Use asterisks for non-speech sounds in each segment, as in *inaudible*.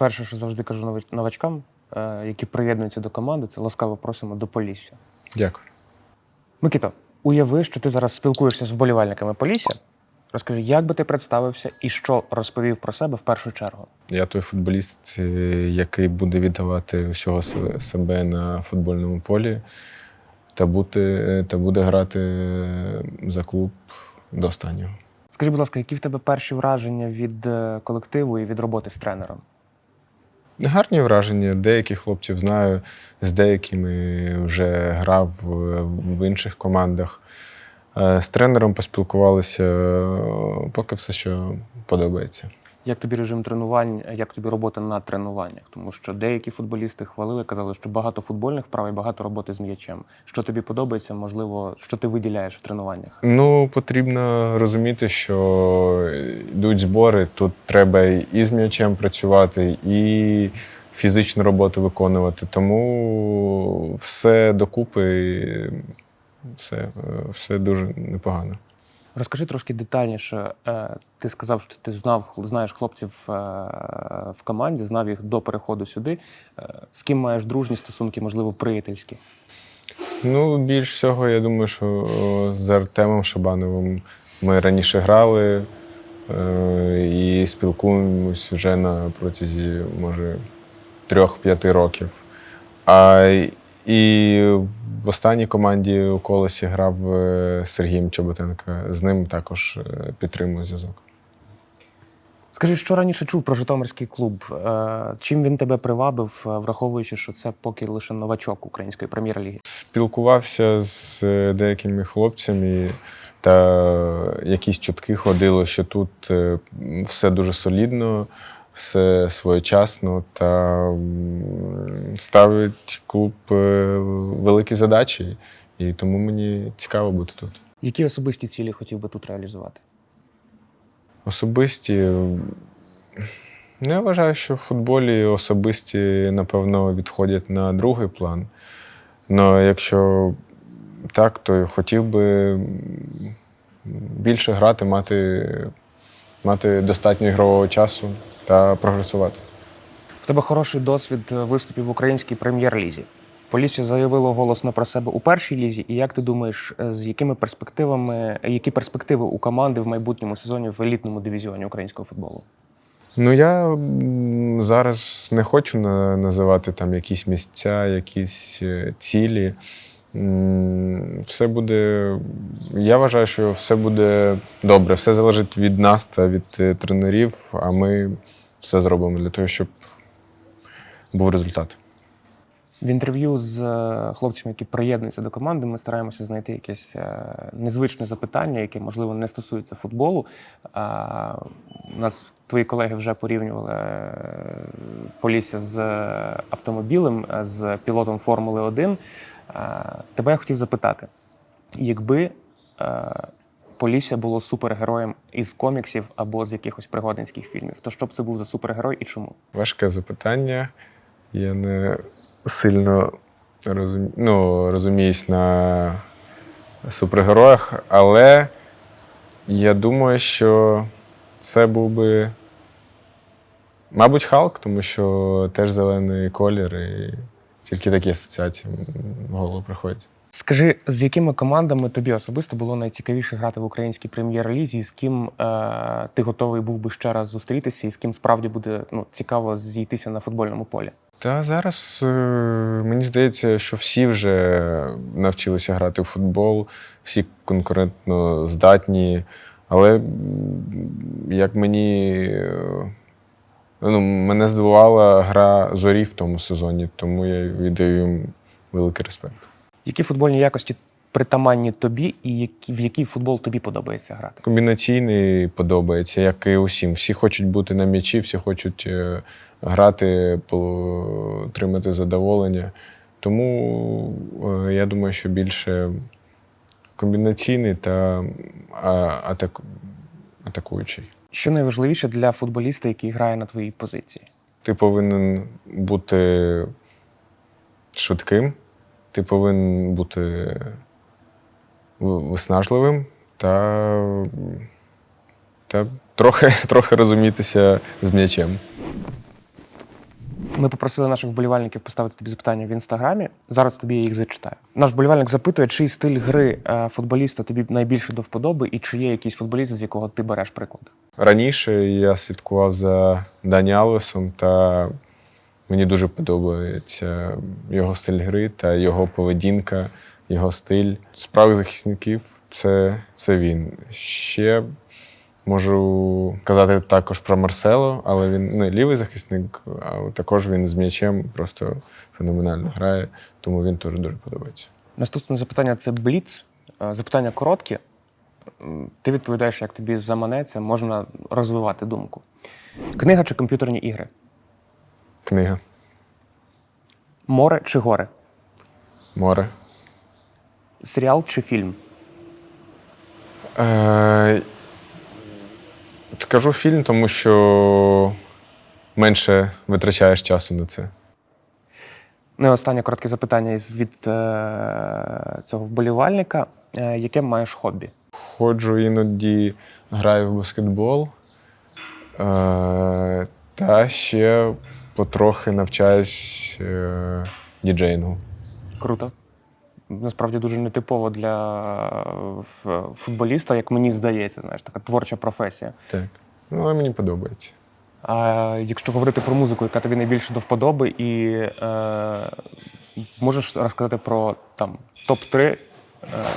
Перше, що завжди кажу новачкам, е, які приєднуються до команди, це ласкаво просимо до Полісся. Дякую. Микита, уяви, що ти зараз спілкуєшся з вболівальниками Полісся. Розкажи, як би ти представився і що розповів про себе в першу чергу? Я той футболіст, е, який буде віддавати всього себе на футбольному полі та, бути, та буде грати е, за клуб до останнього. Скажи, будь ласка, які в тебе перші враження від е, колективу і від роботи з тренером? Гарні враження. Деяких хлопців знаю, з деякими вже грав е, в інших командах. Е, З тренером поспілкувалися, е, поки все, що подобається. Як тобі режим тренувань, як тобі робота на тренуваннях? Тому що деякі футболісти хвалили, казали, що багато футбольних вправ і багато роботи з м'ячем. Що тобі подобається, можливо, що ти виділяєш в тренуваннях? Ну, потрібно розуміти, що йдуть збори, тут треба і з м'ячем працювати, і фізичну роботу виконувати. Тому все докупи, все, все дуже непогано. Розкажи трошки детальніше. Е, Ти сказав, що ти знав, знаєш хлопців е, в команді, знав їх до переходу сюди. Е, З ким маєш дружні стосунки, можливо, приятельські? Ну, більш всього, я думаю, що з Артемом Шабановим ми раніше грали і спілкуємось вже на протязі, може, трьох-п'яти років. А і в останній команді у колесі грав е, Сергієм Чоботенка. З ним також е, підтримую зв'язок. Скажи, що раніше чув про Житомирський клуб? Е, Чим він тебе привабив, враховуючи, що це поки лише новачок української прем'єр-ліги? Спілкувався з деякими хлопцями, та якісь чутки ходили, що тут все дуже солідно, все своєчасно та ставить клуб е, великі задачі. І тому мені цікаво бути тут. Які особисті цілі хотів би тут реалізувати? Особисті. Ну, я вважаю, що в футболі особисті, напевно, відходять на другий план. Ну, якщо так, то хотів би більше грати, мати, мати достатньо ігрового часу та прогресувати. В тебе хороший досвід е, виступів в українській прем'єр-лізі. Полісся заявило голосно про себе у першій лізі. І як ти думаєш, е, з якими перспективами, які перспективи у команди в майбутньому сезоні в елітному дивізіоні українського футболу? Ну, я зараз не хочу називати там якісь місця, якісь е, цілі. Все буде. Я вважаю, що все буде добре. Все залежить від нас та від е, тренерів, а ми все зробимо для того, щоб був результат. В інтерв'ю з е, хлопцями, які приєднуються до команди, ми стараємося знайти якесь е, незвичне запитання, яке, можливо, не стосується футболу. У нас твої колеги вже порівнювали Полісся з автомобілем, з пілотом Формули 1. А, Тебе я хотів запитати, якби Полісся було супергероєм із коміксів або з якихось пригодницьких фільмів, то що б це був за супергерой і чому? Важке запитання. Я не сильно розум... ну, розуміюсь на супергероях, але я думаю, що це був би, мабуть, Халк, тому що теж зелений колір, і тільки такі асоціації в голову приходять. Скажи, з якими командами тобі особисто було найцікавіше грати в українській прем'єр-лізі, і з ким е, ти готовий був би ще раз зустрітися, і з ким справді буде ну, цікаво зійтися на футбольному полі? Та зараз е, мені здається, що всі вже навчилися грати в футбол, всі конкурентно здатні. Але як мені е, ну, мене здивувала гра зорі в тому сезоні, тому я віддаю їм великий респект. Які футбольні якості притаманні тобі, і в який футбол тобі подобається грати? Комбінаційний подобається, як і усім. Всі хочуть бути на м'ячі, всі хочуть е, грати, отримати задоволення. Тому е, я думаю, що більше комбінаційний та атакуючий. Що найважливіше для футболіста, який грає на твоїй позиції? Ти повинен бути швидким, ти повинен бути виснажливим та, та трохи, *laughs* трохи розумітися з м'ячем. Ми попросили наших вболівальників поставити тобі запитання в інстаграмі. Зараз тобі я їх зачитаю. Наш вболівальник запитує, чий стиль гри е, футболіста тобі найбільше до вподоби, і чи є якийсь футболіст, з якого ти береш приклад. Раніше я слідкував за Дані Алвесом, та мені дуже подобається його стиль гри та його поведінка, його стиль. З правих захисників це, це він. Ще можу казати також про Марсело, але він не лівий захисник, а також він з м'ячем просто феноменально грає, тому він теж дуже подобається. Наступне запитання це бліц. Е, Запитання короткі. Ти відповідаєш, як тобі заманеться, можна розвивати думку. Книга чи комп'ютерні ігри? Книга Море чи гори? Море. Серіал чи фільм? Е, скажу фільм, тому що менше витрачаєш часу на це. Ну і останнє коротке запитання із від е, цього вболівальника. Е, яке маєш хобі? Ходжу іноді граю в баскетбол. Е, та ще потрохи навчаюсь е, діджеїнгу. Круто. Насправді дуже нетипово для футболіста, як мені здається, знаєш, така творча професія. Так. Ну, але мені подобається. А якщо говорити про музику, яка тобі найбільше до вподоби, і е, можеш розказати про там топ-3 е,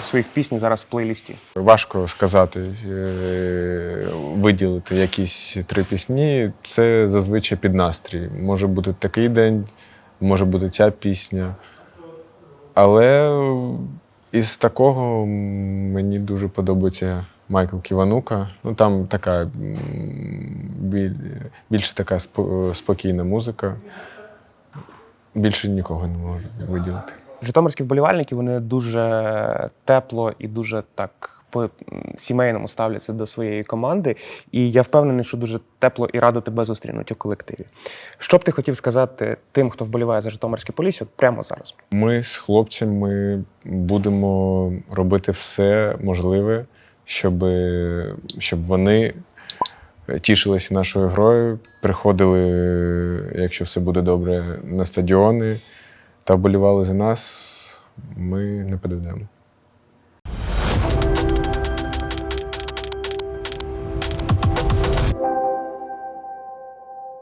своїх пісень зараз в плейлісті? Важко сказати, е, виділити якісь три пісні. Це зазвичай під настрій. Може бути такий день, може бути ця пісня. Але із такого мені дуже подобається Майкл Ківанука. Ну там така біль, більше така спо- спокійна музика. Більше нікого не можу виділити. Житомирські вболівальники вони дуже тепло і дуже так по сімейному ставляться до своєї команди. І я впевнений, що дуже тепло і радо тебе зустрінуть у колективі. Що б ти хотів сказати тим, хто вболіває за Житомирське Полісся прямо зараз? Ми з хлопцями будемо робити все можливе, щоб, щоб вони тішилися нашою грою, приходили, якщо все буде добре, на стадіони та вболівали за нас. Ми не подивимо.